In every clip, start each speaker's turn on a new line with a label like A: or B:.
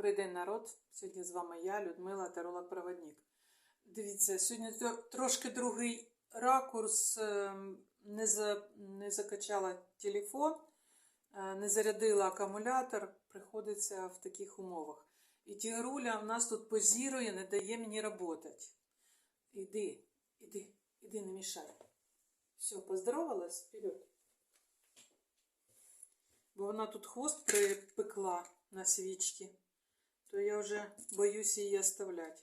A: Добрий день, народ. Сьогодні з вами я, Людмила, таролог-проводник. Дивіться, сьогодні трошки другий ракурс. ем, Не, за, не закачала телефон, е, не зарядила акумулятор. Приходиться в таких умовах. І тігруля в нас тут позірує, не дає мені працювати. Іди, іди, іди, не мішай. Все, поздоровалась? Вперед. Бо вона тут хвост припекла на свічки, то я вже боюсь її оставляти.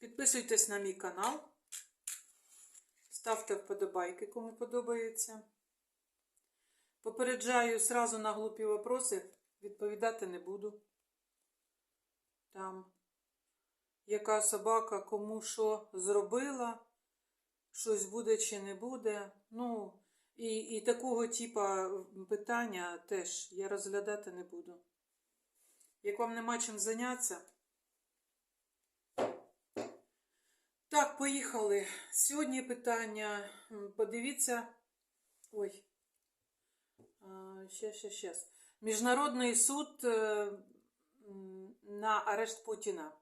A: Підписуйтесь на мій канал, ставте вподобайки, кому подобається. Попереджаю сразу на глупі вопроси, відповідати не буду. Там, яка собака кому що зробила, щось буде чи не буде. Ну, і, і такого типа питання теж я розглядати не буду. Як вам нема чим зайнятися? Так, поїхали. Сьогодні питання. Подивіться. Ой. Ще, ще, ще. Міжнародний суд е, на арешт Путіна.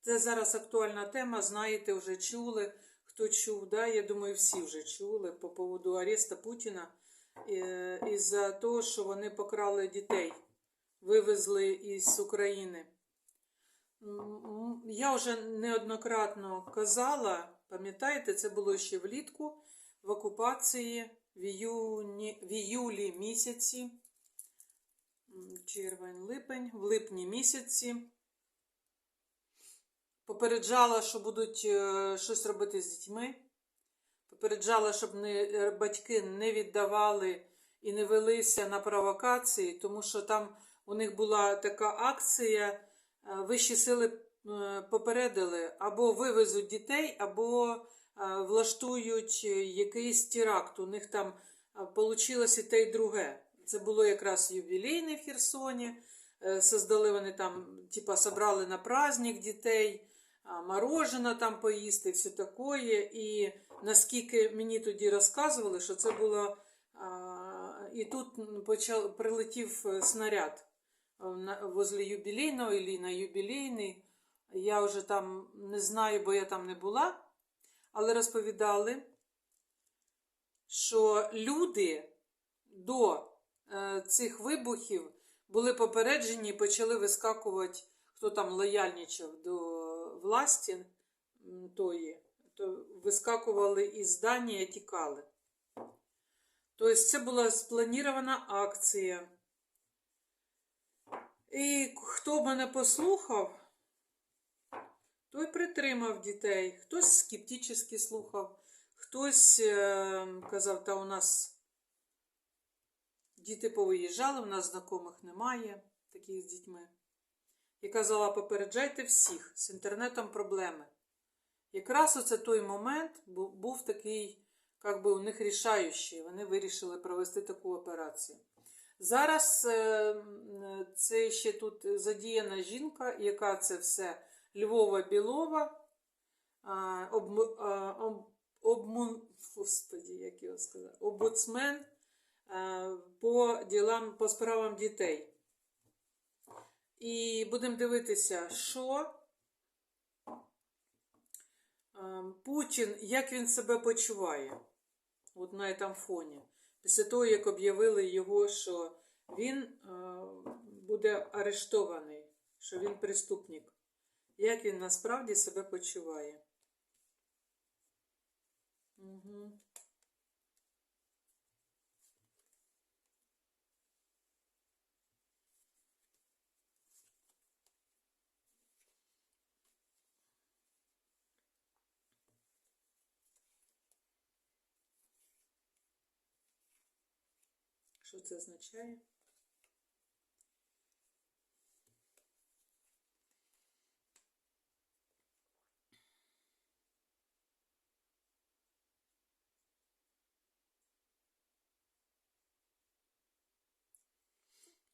A: Це зараз актуальна тема, знаєте, вже чули. Хто чув, да? я думаю, всі вже чули по поводу ареста Путіна е, із-за того, що вони покрали дітей, вивезли із України. Я вже неоднократно казала, пам'ятаєте, це було ще влітку в окупації в іюні, в іюлі місяці, червень, липень, в липні місяці. Попереджала, що будуть е, щось робити з дітьми. Попереджала, щоб не, е, батьки не віддавали і не велися на провокації, тому що там у них була така акція. е, Вищі сили е, попередили або вивезуть дітей, або е, влаштують якийсь теракт. У них там вийшло і те, і друге. Це було якраз ювілейне в Херсоні. Создали вони там, типа, собрали на праздник дітей, а, морожено там поїсти, все таке. І наскільки мені тоді розказували, що це було. І тут почав, прилетів снаряд на- возле юбілейного і на юбілейний. Я вже там не знаю, бо я там не була, але розповідали, що люди до е, цих вибухів були попереджені і почали вискакувати, хто там лояльничав до власті тої, то вискакували із здання і тікали. Тобто це була спланована акція. І хто мене послухав, той притримав дітей. Хтось скептично слухав, хтось е, казав, та у нас діти повиїжджали, у нас знайомих немає таких з дітьми. І казала, попереджайте всіх, з інтернетом проблеми. Якраз оце той момент був такий, як би у них рішаючий. Вони вирішили провести таку операцію. Зараз е, це ще тут задіяна жінка, яка це все Львова Білова, об- сказати, обуцмен е, по ділам, по справам дітей. І будемо дивитися, що е, Путін, як він себе почуває от на цьому фоні. Після того, як об'явили його, що він е, буде арештований, що він преступник. Як він насправді себе почуває? Угу. Що це означає?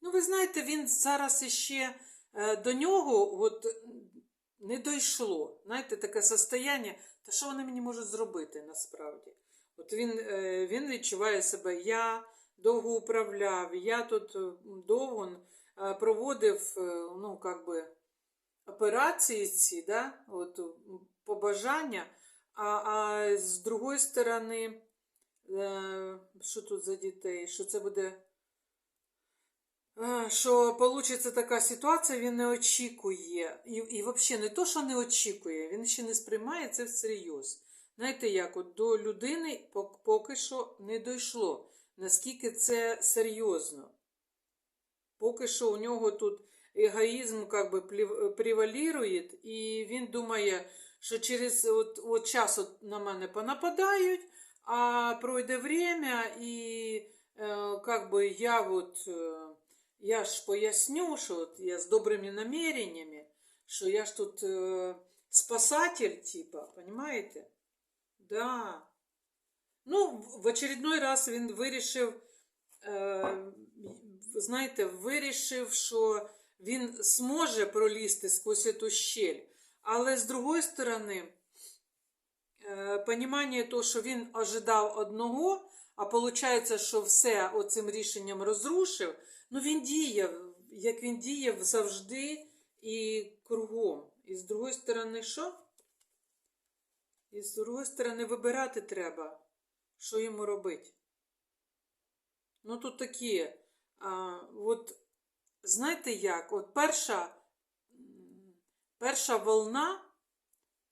A: Ну, ви знаєте, він зараз іще е, до нього от, не дійшло. Знаєте, таке состояння, та що вони мені можуть зробити насправді? От він, е, він відчуває себе, я довго управляв. Я тут е, довго е, проводив, е, ну, как би, операції ці, да, от, побажання, а, а з другої сторони, що тут за дітей, що це буде. Що получиться така ситуація, він не очікує. І, і взагалі не то, що не очікує, він ще не сприймає це всерйоз. Знаєте, як от до людини поки що не дійшло, наскільки це серйозно. Поки що у нього тут егоїзм как би превалірує, і він думає, що через от, от час от на мене понападають, а пройде время, і е, как би я от, е, я ж поясню, що от я з добрими намереннями, що я ж тут е, спасатель, типа, понимаете? Да. Ну, в очередной раз він вирішив, е, знаєте, вирішив, що він зможе пролізти сквозь цю щель. Але з другої сторони, е, понімання того, що він ожидав одного, а виходить, що все оцим рішенням розрушив, ну він діяв, як він діяв завжди і кругом. І з другої сторони, що? І з другої сторони, вибирати треба, що йому робити. Ну, тут такі, а, от, знаєте як, от перша, перша волна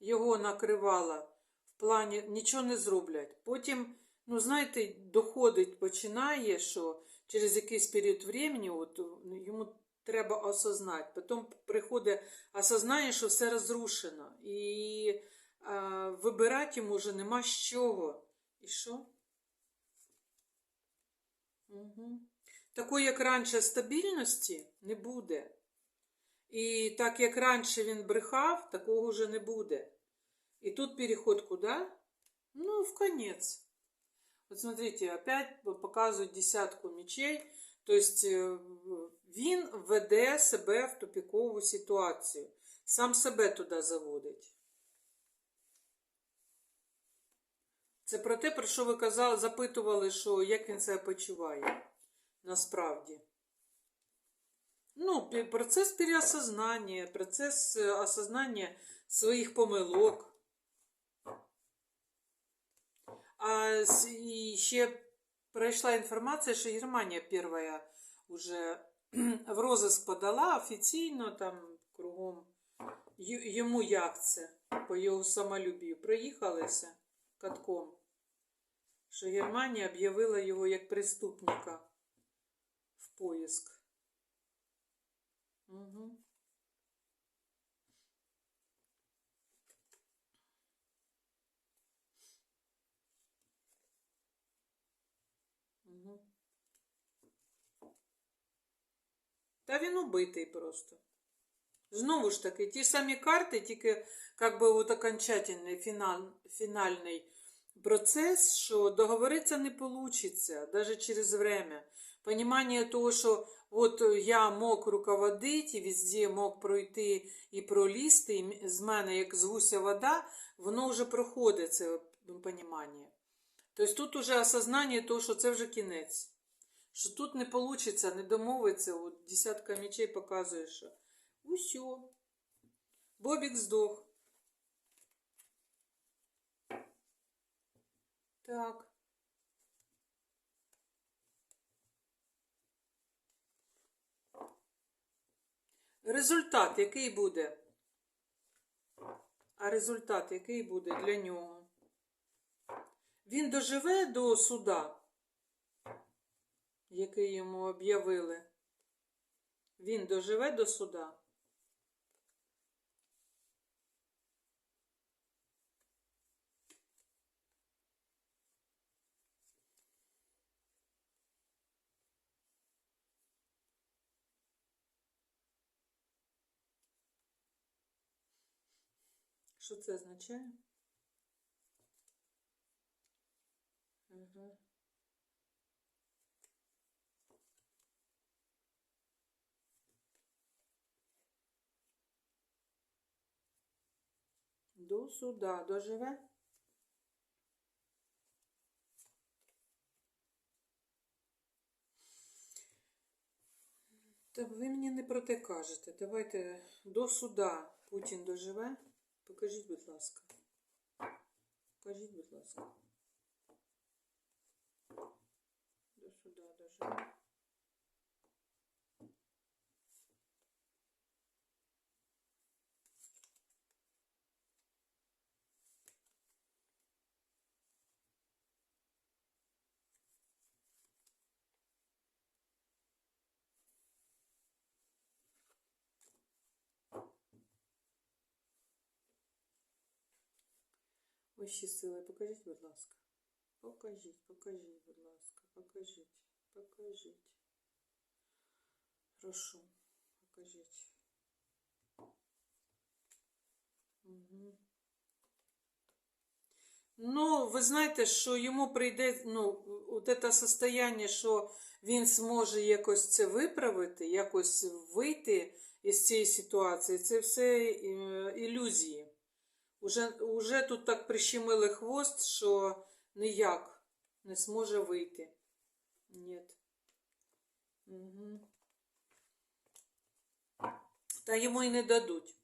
A: його накривала в плані нічого не зроблять. Потім, ну, знаєте, доходить, починає, що через якийсь період времени от, йому треба осознати. Потім приходить осознання, що все розрушено. І а, вибирати йому вже нема з чого. І що? Угу. Такої, як раніше, стабільності не буде. І так як раніше він брехав, такого вже не буде. І тут переход куди? Ну, в конец. Вот смотрите, опять показують десятку мечей. Тобто е, він веде себе в тупікову ситуацію. Сам себе туди заводить. Це про те, про що ви казали, запитували, що як він себе почуває насправді. Ну, процес переосознання, процес е, осознання своїх помилок. А і ще пройшла інформація, що Германія перша вже в розиск подала офіційно там кругом. Йому як це по його самолюбію. Проїхалися катком, що Германія об'явила його як преступника в поиск. Угу. Угу. Та він убитий просто. Знову ж таки, ті самі карти, тільки как би от окончательний фінал, фінальний процес, що договоритися не вийде, навіть через время. Понимание того, що от я мог руководити, везде мог пройти і пролізти, і з мене, як з гуся вода, воно вже проходить це понімання. Тобто тут уже осознання того, що це вже кінець. Що тут не вийде, не домовиться, от десятка мечей показує, що усьо. Бобік здох. Так. Результат який буде? А результат який буде для нього? Він доживе до суда, який йому об'явили. Він доживе до суда. Що це означає? Угу. До суда доживе? Та ви мені не про те кажете. Давайте до суда Путін доживе. Покажіть, будь ласка. Покажіть, будь ласка. До суда доживе. Вищі сили, покажіть, будь ласка. Покажіть, покажіть, будь ласка, покажіть, покажіть. Прошу, покажіть. Угу. Ну, ви знаєте, що йому прийде, ну, от це состояние, що він зможе якось це виправити, якось вийти із цієї ситуації, це все ілюзії. Уже, уже тут так прищемили хвост, що ніяк не зможе вийти. Ні. Угу. Та йому і не дадуть.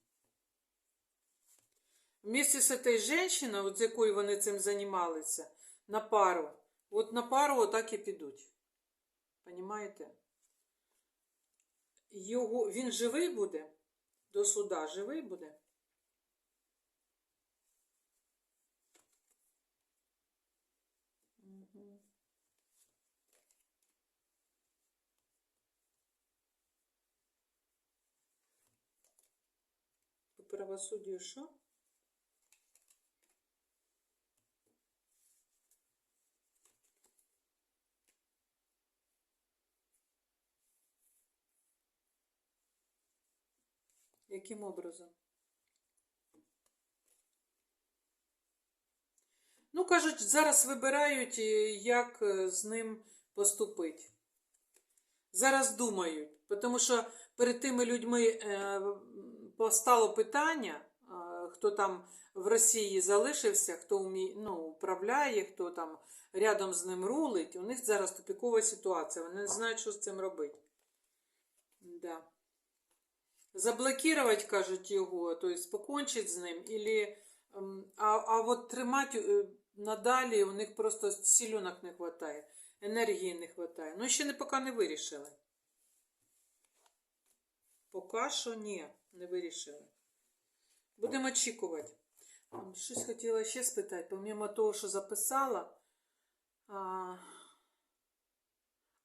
A: Вместе з цією жінкою, от з якою вони цим займалися, на пару, от на пару отак і підуть. Понімаєте? Його, він живий буде до суда, живий буде. Мгм. По правосуддю що? Яким образом? Ну, кажуть, зараз вибирають, е, як е, з ним поступити. Зараз думають, тому що перед тими людьми е, постало питання, е, хто там в Росії залишився, хто вмі, ну, управляє, хто там рядом з ним рулить. У них зараз тупікова ситуація. Вони не знають, що з цим робити. Да. Заблокувати, кажуть, його, тобто покончить з ним, ем, а, а от тримати е, надалі у них просто сілюнок не вистачає, енергії не вистачає. Ну, ще не поки не вирішили. Поки що ні, не вирішили. Будемо очікувати. Щось хотіла ще спитати, помимо того, що записала. А,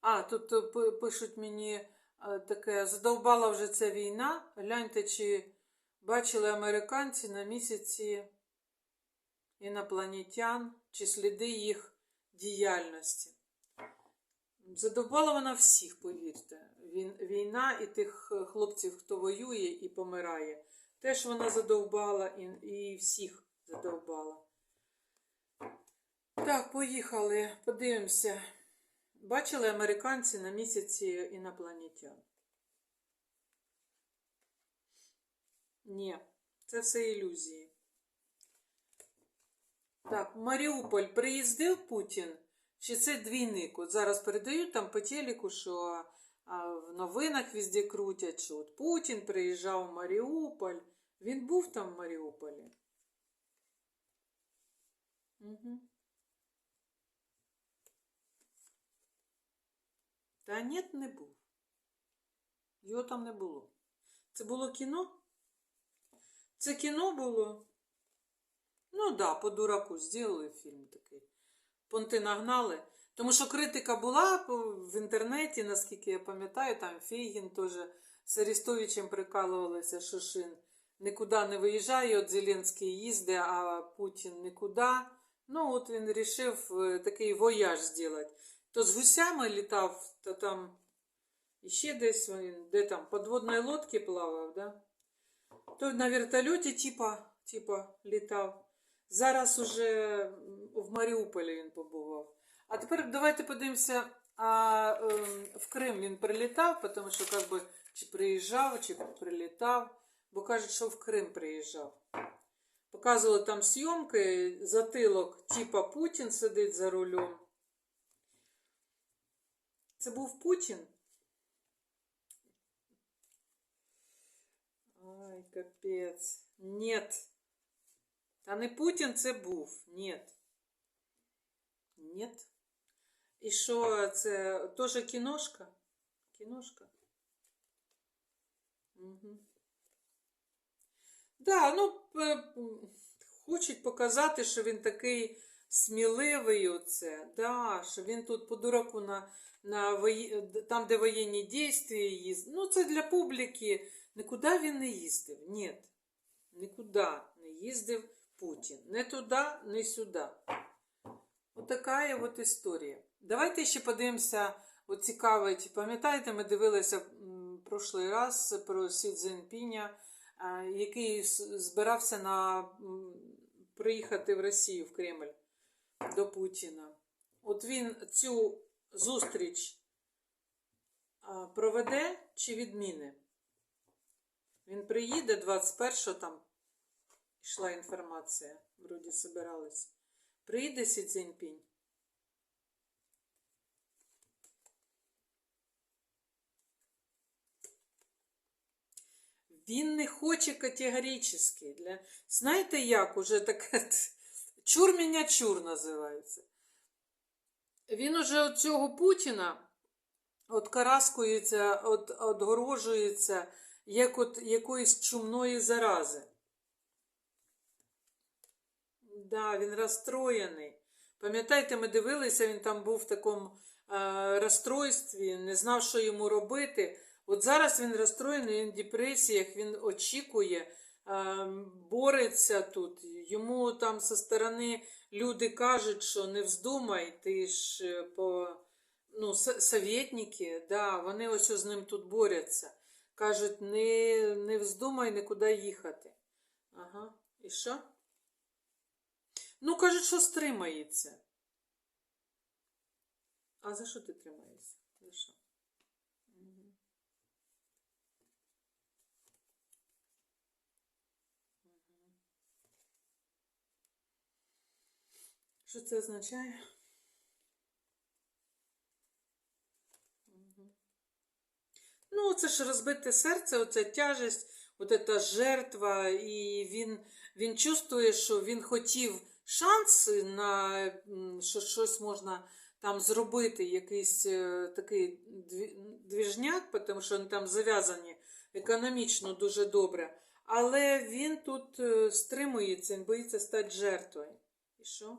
A: а тут е, пишуть мені е, таке, задовбала вже ця війна. Гляньте, чи бачили американці на місяці інопланетян, чи сліди їх діяльності. Задовбала вона всіх, повірте. Війна і тих е, хлопців, хто воює і помирає. Теж вона задовбала і, і всіх задовбала. Так, поїхали, подивимося. Бачили американці на місяці інопланетян? Ні, це все ілюзії. Так, Маріуполь приїздив Путін? Чи це двійник? От зараз передають там по телеку, що в новинах везде крутять, що от Путін приїжджав в Маріуполь. Він був там в Маріуполі? Угу. Та ні, не був. Його там не було. Це було кіно? Це кіно було? Ну да, по дураку зробили фільм такий. Понти нагнали. Тому що критика була в інтернеті, наскільки я пам'ятаю, там Фейгін теж з Арестовичем прикалувалися, що Шин нікуди не виїжджає, от Зеленський їздить, а Путін нікуди. Ну, от він вирішив е, такий вояж зробити. То з гусями літав, то там іще десь він, де там, подводної лодки плавав, да? То на вертольоті, типа, типа, літав. Зараз уже в Маріуполі він побував. А тепер давайте подивимося, а ем, в Крим він прилітав, тому що как би, чи приїжджав, чи прилітав, бо кажуть, що в Крим приїжджав. Показували там зйомки, затилок, типа Путін сидить за рулем. Це був Путін. Ай, капець. Нет. Та не Путін це був. Нет. Нет. І що, це теж кіношка? Кіношка? Угу. Да, ну, хочуть показати, що він такий сміливий оце. Да, що він тут по дураку на, на вої... там, де воєнні дійствия їздить. Ну, це для публіки. Нікуди він не їздив. Ні. Нікуди не їздив Путін. Не туди, не сюди. Отака от історія. Давайте ще подивимося, от цікавить, пам'ятаєте, ми дивилися м, прошлий раз про Сі Цзіньпіня, а, який збирався на приїхати в Росію, в Кремль до Путіна. От він цю зустріч проведе чи відміни? Він приїде 21-го, там йшла інформація, вроді збиралися. Приїде Сі Цзіньпінь. Він не хоче категорично. Для... Знаєте як? Уже таке чур мене чур називається. Він уже от цього Путіна от караскується, от, отгорожується, як от якоїсь чумної зарази. Да, він розстроєний. Пам'ятаєте, ми дивилися, він там був в такому е, розстройстві, не знав, що йому робити. От зараз він розстроєний, він в депресіях, він очікує, е, бореться тут. Йому там зі сторони люди кажуть, що не вздумай, ти ж е, по ну, с- советники, да, вони ось з ним тут борються. Кажуть, не, не вздумай нікуди їхати. Ага, і що? Ну, кажуть, що стримається. А за що ти тримаєшся? За що? Що це означає? Ну, це ж розбите серце, оця тяжесть, от жертва, і він, він чувствує, що він хотів шанс на що щось можна там зробити, якийсь е, такий дві- двіжняк, тому що вони там зав'язані економічно дуже добре. Але він тут е, стримується, він боїться стати жертвою. І що?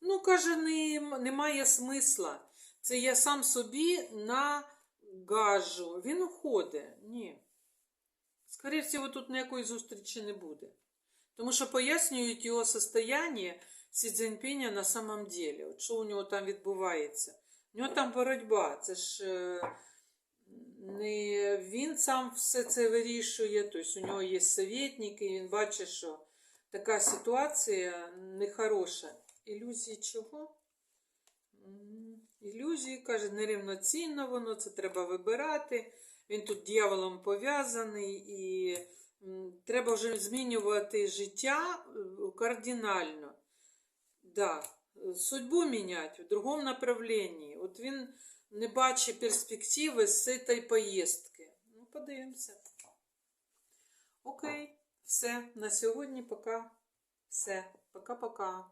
A: Ну, каже, не, немає смисла. Це я сам собі нагажу. Він уходить. Ні. Скоріше всього, тут ніякої зустрічі не буде. Тому що пояснюють його состояние Сі Цзіньпіня на самом деле. От що у нього там відбувається. У нього там боротьба. Це ж е, не він сам все це вирішує. Тобто у нього є советники, він бачить, що така ситуація нехороша. Ілюзії чого? Ілюзії, каже, нерівноцінно воно, це треба вибирати. Він тут дьяволом пов'язаний і треба вже змінювати життя е, кардинально. Да, е, судьбу міняти в другому направленні. От він не бачить перспективи з цієї поїздки. Ну, подивимося. Окей, все. На сьогодні пока все. Пока-пока.